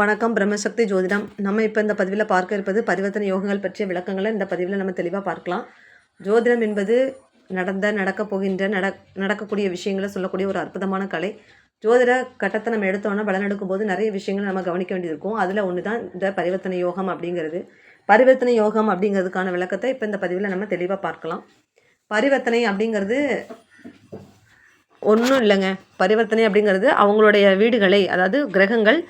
வணக்கம். பிரம்மசக்தி ஜோதிடம். நம்ம இப்போ இந்த பதிவில் பார்க்க இருப்பது பரிவர்த்தனை யோகங்கள் பற்றிய விளக்கங்களை இந்த பதிவில் நம்ம தெளிவாக பார்க்கலாம். ஜோதிடம் என்பது நடந்த நடக்கப் போகின்ற நட நடக்கக்கூடிய விஷயங்களை சொல்லக்கூடிய ஒரு அற்புதமான கலை. ஜோதிட கட்டத்தை நம்ம எடுத்தோன்னா பலன் எடுக்கும்போது நிறைய விஷயங்களை நம்ம கவனிக்க வேண்டியிருக்கும் அதில் ஒன்று தான் இந்த பரிவர்த்தனை யோகம் அப்படிங்கிறது. பரிவர்த்தனை யோகம் அப்படிங்கிறதுக்கான விளக்கத்தை இப்போ இந்த பதிவில் நம்ம தெளிவாக பார்க்கலாம். பரிவர்த்தனை அப்படிங்கிறது ஒன்றும் இல்லைங்க. பரிவர்த்தனை அப்படிங்கிறது அவங்களுடைய வீடுகளை அதாவது கிரகங்கள்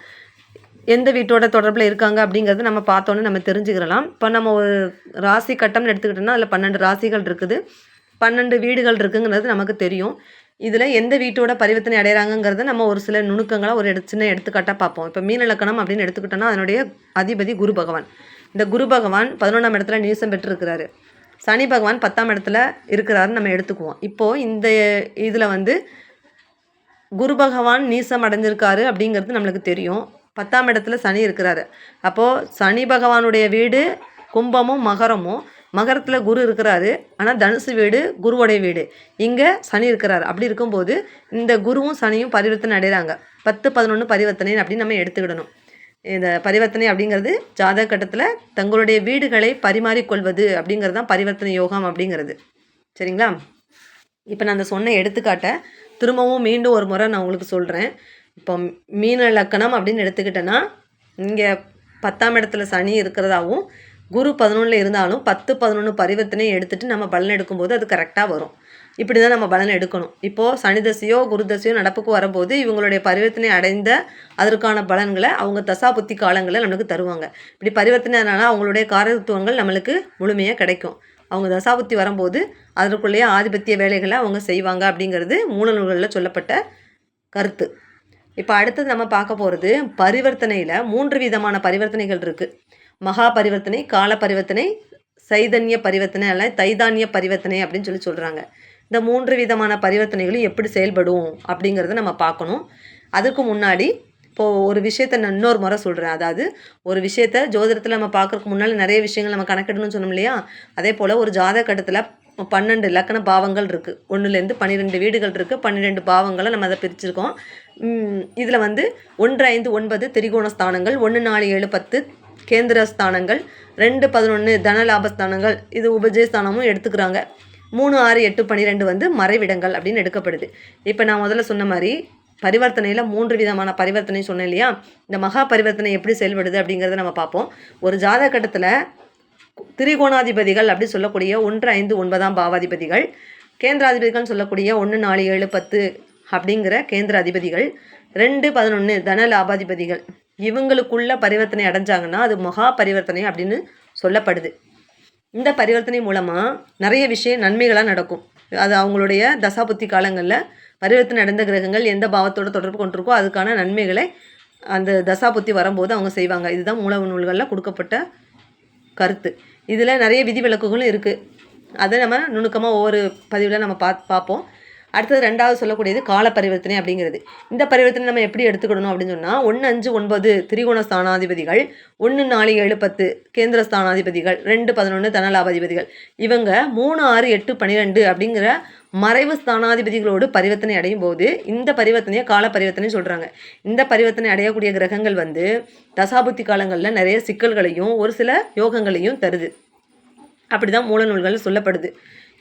எந்த வீட்டோட தொடர்பில் இருக்காங்க அப்படிங்கிறது நம்ம பார்த்தோன்னே நம்ம தெரிஞ்சுக்கிறலாம். இப்போ நம்ம ஒரு ராசி கட்டம்னு எடுத்துக்கிட்டோம்னா அதில் பன்னெண்டு ராசிகள் இருக்குது. பன்னெண்டு வீடுகள் இருக்குங்கிறது நமக்கு தெரியும். இதில் எந்த வீட்டோட பரிவர்த்தனை அடைகிறாங்கங்கிறத நம்ம ஒரு சில நுணுக்கங்களை ஒரு எடு சின்ன எடுத்துக்காட்டாக பார்ப்போம். இப்போ மீனலக்கணம் அப்படின்னு எடுத்துக்கிட்டோம்னா அதனுடைய அதிபதி குரு பகவான். இந்த குரு பகவான் பதினொன்றாம் இடத்துல நியூசம் பெற்றிருக்கிறாரு. சனி பகவான் பத்தாம் இடத்துல இருக்கிறாருன்னு நம்ம எடுத்துக்குவோம். இப்போது இந்த இதில் வந்து குரு பகவான் நீசம் அடைஞ்சிருக்காரு அப்படிங்கிறது நம்மளுக்கு தெரியும். பத்தாம் இடத்துல சனி இருக்கிறாரு. அப்போது சனி பகவானுடைய வீடு கும்பமும் மகரமும். மகரத்தில் குரு இருக்கிறாரு. ஆனால் தனுசு வீடு குருவோடைய வீடு. இங்கே சனி இருக்கிறாரு. அப்படி இருக்கும்போது இந்த குருவும் சனியும் பரிவர்த்தனை அடைகிறாங்க. பத்து பதினொன்று பரிவர்த்தனை அப்படின்னு நம்ம எடுத்துக்கிடணும். இந்த பரிவர்த்தனை அப்படிங்கிறது ஜாதக கட்டத்தில் தங்களுடைய வீடுகளை பரிமாறிக்கொள்வது அப்படிங்கிறது தான் பரிவர்த்தனை யோகம் அப்படிங்கிறது. சரிங்களா? இப்போ நான் அந்த சொன்ன எடுத்துக்காட்டை திரும்பவும் மீண்டும் ஒரு முறை நான் உங்களுக்கு சொல்கிறேன் இப்போ மீன லக்கணம் அப்படின்னு எடுத்துக்கிட்டேன்னா இங்கே பத்தாம் இடத்துல சனி இருக்கிறதாவும் குரு பதினொன்றில் இருந்தாலும் பத்து பதினொன்று பரிவர்த்தனையும் எடுத்துகிட்டு நம்ம பலன் எடுக்கும்போது அது கரெக்டாக வரும். இப்படி தான் நம்ம பலன் எடுக்கணும். இப்போது சனி தசையோ குரு தசையோ நடப்புக்கு வரும்போது இவங்களுடைய பரிவர்த்தனை அடைந்த அதற்கான பலன்களை அவங்க தசா புத்தி காலங்களில் நம்மளுக்கு தருவாங்க. இப்படி பரிவர்த்தனைனால அவங்களுடைய காரத்துவங்கள் நம்மளுக்கு முழுமையாக கிடைக்கும். அவங்க தசாபுத்தி வரும்போது அதற்குள்ளேயே ஆதிபத்திய வேலைகளை அவங்க செய்வாங்க அப்படிங்கிறது மூல நூல்களில் சொல்லப்பட்ட கருத்து. இப்போ அடுத்தது நம்ம பார்க்க போகிறது பரிவர்த்தனையில் மூன்று விதமான பரிவர்த்தனைகள் இருக்குது மகா பரிவர்த்தனை கால பரிவர்த்தனை சைதன்ய பரிவர்த்தனை அல்ல தைதானிய பரிவர்த்தனை அப்படின்னு சொல்லி சொல்கிறாங்க இந்த மூன்று விதமான பரிவர்த்தனைகளும் எப்படி செயல்படும் அப்படிங்கிறத நம்ம பார்க்கணும். அதுக்கு முன்னாடி இப்போது ஒரு விஷயத்த நான் இன்னொரு முறை சொல்கிறேன் அதாவது ஒரு விஷயத்த ஜோதிடத்தில் நம்ம பார்க்குறதுக்கு முன்னால் நிறைய விஷயங்கள் நம்ம கணக்கிடணும்னு சொன்னோம் இல்லையா? அதே போல் ஒரு ஜாதகட்டத்தில் பன்னெண்டு இலக்கண பாவங்கள் இருக்குது ஒன்றுலேருந்து பன்னிரெண்டு வீடுகள் இருக்குது பன்னிரெண்டு பாவங்களை நம்ம அதை பிரிச்சிருக்கோம். இதில் வந்து ஒன்று ஐந்து ஒன்பது திரிகோண ஸ்தானங்கள் ஒன்று நாலு ஏழு பத்து கேந்திர ஸ்தானங்கள் ரெண்டு பதினொன்று தனலாபஸ்தானங்கள் இது உபஜயஸ்தானமும் எடுத்துக்கிறாங்க. மூணு ஆறு எட்டு பன்னிரெண்டு வந்து மறைவிடங்கள் அப்படின்னு எடுக்கப்படுது. இப்போ நான் முதல்ல சொன்ன மாதிரி பரிவர்த்தனையில் மூன்று விதமான பரிவர்த்தனை சொன்னேன் இல்லையா? இந்த மகா பரிவர்த்தனை எப்படி செயல்படுது அப்படிங்கிறத நம்ம பார்ப்போம். ஒரு ஜாதக கட்டத்தில் திரிகோணாதிபதிகள் அப்படி சொல்லக்கூடிய ஒன்று ஐந்து ஒன்பதாம் பாவாதிபதிகள் கேந்திராதிபதிகள்னு சொல்லக்கூடிய ஒன்று நாலு ஏழு பத்து அப்படிங்கிற கேந்திர அதிபதிகள். ரெண்டு பதினொன்று தன லாபாதிபதிகள். இவங்களுக்குள்ள பரிவர்த்தனை அடைஞ்சாங்கன்னா அது மகா பரிவர்த்தனை அப்படின்னு சொல்லப்படுது. இந்த பரிவர்த்தனை மூலமாக நிறைய விஷயம் நன்மைகளாக நடக்கும். அது அவங்களுடைய தசாபுத்தி காலங்களில் பரிவர்த்தனை அடைந்த கிரகங்கள் எந்த பாவத்தோட தொடர்பு கொண்டிருக்கோ அதுக்கான நன்மைகளை அந்த தசாபுத்தி வரும்போது அவங்க செய்வாங்க. இதுதான் மூலவு நூல்களில் கொடுக்கப்பட்ட கருத்து. இதில் நிறைய விதிவிலக்குகளும் இருக்குது அதை நம்ம நுணுக்கமாக ஒவ்வொரு பதிவில் நம்ம பா பார்ப்போம். அடுத்தது ரெண்டாவது சொல்லக்கூடியது கால பரிவர்த்தனை அப்படிங்கிறது. இந்த பரிவர்த்தனை நம்ம எப்படி எடுத்துக்கிடணும் அப்படின்னு சொன்னால் ஒன்று அஞ்சு ஒன்பது திரிகோண ஸ்தானாதிபதிகள் ஒன்று நாலு ஏழு பத்து கேந்திர ஸ்தானாதிபதிகள் ரெண்டு பதினொன்று தனலாபாதிபதிகள் இவங்க மூணு ஆறு எட்டு பன்னிரெண்டு அப்படிங்கிற மறைவு ஸ்தானாதிபதிகளோடு பரிவர்த்தனை அடையும் போது இந்த பரிவர்த்தனையை கால பரிவர்த்தனை சொல்கிறாங்க இந்த பரிவர்த்தனை அடையக்கூடிய கிரகங்கள் வந்து தசாபுத்தி காலங்களில் நிறைய சிக்கல்களையும் ஒரு சில யோகங்களையும் தருது. அப்படி தான் மூல நூல்கள் சொல்லப்படுது.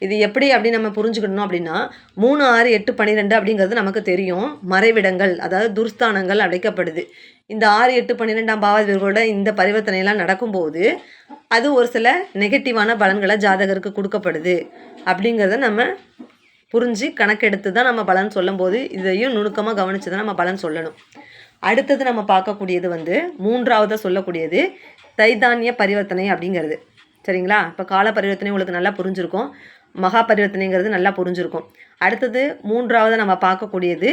இது எப்படி அப்படி நம்ம புரிஞ்சுக்கணும் அப்படின்னா மூணு ஆறு எட்டு பன்னிரெண்டு அப்படிங்கிறது நமக்கு தெரியும். மறைவிடங்கள் அதாவது துர்ஸ்தானங்கள் அடைக்கப்படுது. இந்த ஆறு எட்டு பன்னிரெண்டாம் பாவாதிபர்களோட இந்த பரிவர்த்தனையெல்லாம் நடக்கும்போது அது ஒரு சில நெகட்டிவான பலன்களை ஜாதகருக்கு கொடுக்கப்படுது. அப்படிங்கிறத நம்ம புரிஞ்சு கணக்கெடுத்து தான் நம்ம பலன் சொல்லும்போது இதையும் நுணுக்கமாக கவனித்து தான் நம்ம பலன் சொல்லணும். அடுத்தது நம்ம பார்க்கக்கூடியது வந்து மூன்றாவதாக சொல்லக்கூடியது தைதானிய பரிவர்த்தனை அப்படிங்கிறது. சரிங்களா? இப்போ கால பரிவர்த்தனை உங்களுக்கு நல்லா புரிஞ்சிருக்கும். மகா பரிவர்த்தனைங்கிறது நல்லா புரிஞ்சிருக்கும். அடுத்தது மூன்றாவது நம்ம பார்க்கக்கூடியது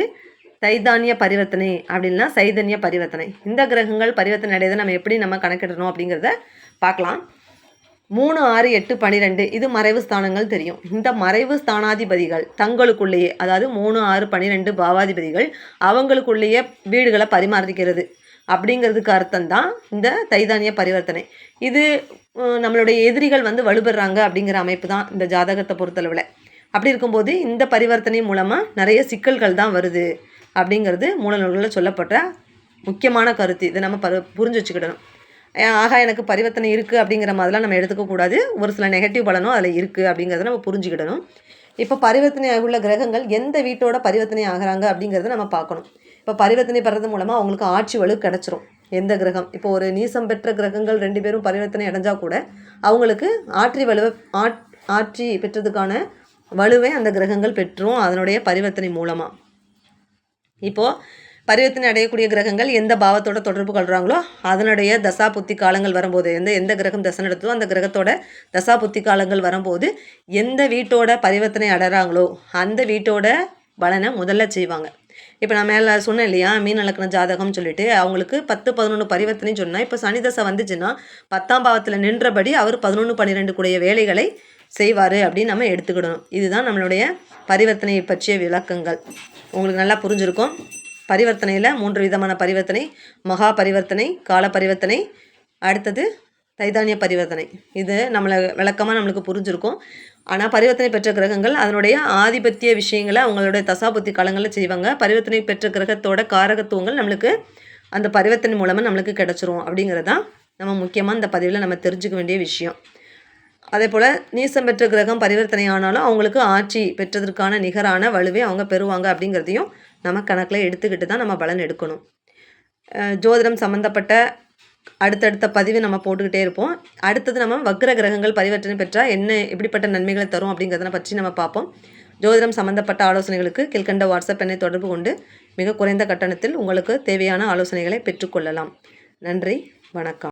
சைதானிய பரிவர்த்தனை அப்படின்னா சைதன்ய பரிவர்த்தனை. இந்த கிரகங்கள் பரிவர்த்தனை அடையதை நம்ம எப்படி நம்ம கணக்கிடணும் அப்படிங்கிறத பார்க்கலாம். மூணு ஆறு எட்டு பன்னிரெண்டு இது மறைவு ஸ்தானங்கள் தெரியும். இந்த மறைவு ஸ்தானாதிபதிகள் தங்களுக்குள்ளேயே அதாவது மூணு ஆறு பன்னிரெண்டு பாவாதிபதிகள் அவங்களுக்குள்ளேயே வீடுகளை பரிமாறிக்கிறது. அப்படிங்கிறதுக்கு அர்த்தம் தான் இந்த தைதானிய பரிவர்த்தனை. இது நம்மளுடைய எதிரிகள் வந்து வலுபெறாங்க அப்படிங்கிற அமைப்பு தான் இந்த ஜாதகத்தை பொறுத்தளவில். அப்படி இருக்கும்போது இந்த பரிவர்த்தனை மூலமாக நிறைய சிக்கல்கள் தான் வருது அப்படிங்கிறது மூலநூல்களில் சொல்லப்பட்ட முக்கியமான கருத்து. இதை நம்ம பரு புரிஞ்சு வச்சுக்கிடணும். ஆகா எனக்கு பரிவர்த்தனை இருக்குது அப்படிங்கிற மாதிரிலாம் நம்ம எடுத்துக்கக்கூடாது ஒரு சில நெகட்டிவ் பலனும் அதில் இருக்குது அப்படிங்கிறத நம்ம புரிஞ்சுக்கிடணும். இப்போ பரிவர்த்தனை உள்ள கிரகங்கள் எந்த வீட்டோட பரிவர்த்தனை ஆகுறாங்க அப்படிங்கிறத நம்ம பார்க்கணும். இப்போ பரிவர்த்தனை பெறது மூலமாக அவங்களுக்கு ஆட்சி வலு கிடச்சிரும். எந்த கிரகம்? இப்போ ஒரு நீசம் பெற்ற கிரகங்கள் ரெண்டு பேரும் பரிவர்த்தனை அடைஞ்சா கூட அவங்களுக்கு ஆற்றி வலுவை ஆட் ஆட்சி பெற்றதுக்கான வலுவை அந்த கிரகங்கள் பெற்றும் அதனுடைய பரிவர்த்தனை மூலமாக இப்போது பரிவர்த்தனை அடையக்கூடிய கிரகங்கள் எந்த பாவத்தோட தொடர்பு கொள்கிறாங்களோ அதனுடைய தசா புத்தி காலங்கள் வரும்போது எந்த எந்த கிரகம் தசை நடத்துதோ அந்த கிரகத்தோட தசா புத்தி காலங்கள் வரும்போது எந்த வீட்டோட பரிவர்த்தனை அடைறாங்களோ அந்த வீட்டோட பலனை முதல்ல செய்வாங்க. இப்போ நான் மேலே சொன்னேன் இல்லையா மீன் இலக்கண ஜாதகம்னு சொல்லிட்டு அவங்களுக்கு பத்து பதினொன்று பரிவர்த்தனைன்னு சொன்னால் இப்போ சனி தசை வந்துச்சுன்னா பத்தாம் பாவத்தில் நின்றபடி அவர் பதினொன்று பன்னிரெண்டு கூடிய வேலைகளை செய்வார் அப்படின்னு நம்ம எடுத்துக்கிடணும். இதுதான் நம்மளுடைய பரிவர்த்தனையை பற்றிய விளக்கங்கள். உங்களுக்கு நல்லா புரிஞ்சிருக்கும். பரிவர்த்தனையில் மூன்று விதமான பரிவர்த்தனை மகா பரிவர்த்தனை கால பரிவர்த்தனை அடுத்தது தைதானிய பரிவர்த்தனை. இது நம்மளை விளக்கமாக நம்மளுக்கு புரிஞ்சிருக்கும். ஆனால் பரிவர்த்தனை பெற்ற கிரகங்கள் அதனுடைய ஆதிபத்திய விஷயங்களை அவங்களுடைய தசாபுத்தி காலங்களில் செய்வாங்க. பரிவர்த்தனை பெற்ற கிரகத்தோட காரகத்துவங்கள் நம்மளுக்கு அந்த பரிவர்த்தனை மூலமாக நம்மளுக்கு கிடச்சிரும் அப்படிங்கிறது தான் நம்ம முக்கியமாக இந்த பதிவில் நம்ம தெரிஞ்சுக்க வேண்டிய விஷயம். அதே போல் நீசம் பெற்ற கிரகம் பரிவர்த்தனை ஆனாலும் அவங்களுக்கு ஆட்சி பெற்றதற்கான நிகரான வலுவை அவங்க பெறுவாங்க அப்படிங்கிறதையும் நம்ம கணக்கில் எடுத்துக்கிட்டு தான் நம்ம பலன் எடுக்கணும். ஜோதிடம் சம்மந்தப்பட்ட அடுத்தடுத்த பதிவு நம்ம போட்டுக்கிட்டே இருப்போம். அடுத்தது நம்ம வக்ர கிரகங்கள் பரிவர்த்தனை பெற்றால் என்ன எப்படிப்பட்ட நன்மைகளை தரும் அப்படிங்கிறத பற்றி நம்ம பார்ப்போம். ஜோதிடம் சம்மந்தப்பட்ட ஆலோசனைகளுக்கு கீழ்கண்ட வாட்ஸ்அப் எண்ணை தொடர்பு கொண்டு மிக குறைந்த கட்டணத்தில் உங்களுக்கு தேவையான ஆலோசனைகளை பெற்றுக்கொள்ளலாம் நன்றி வணக்கம்.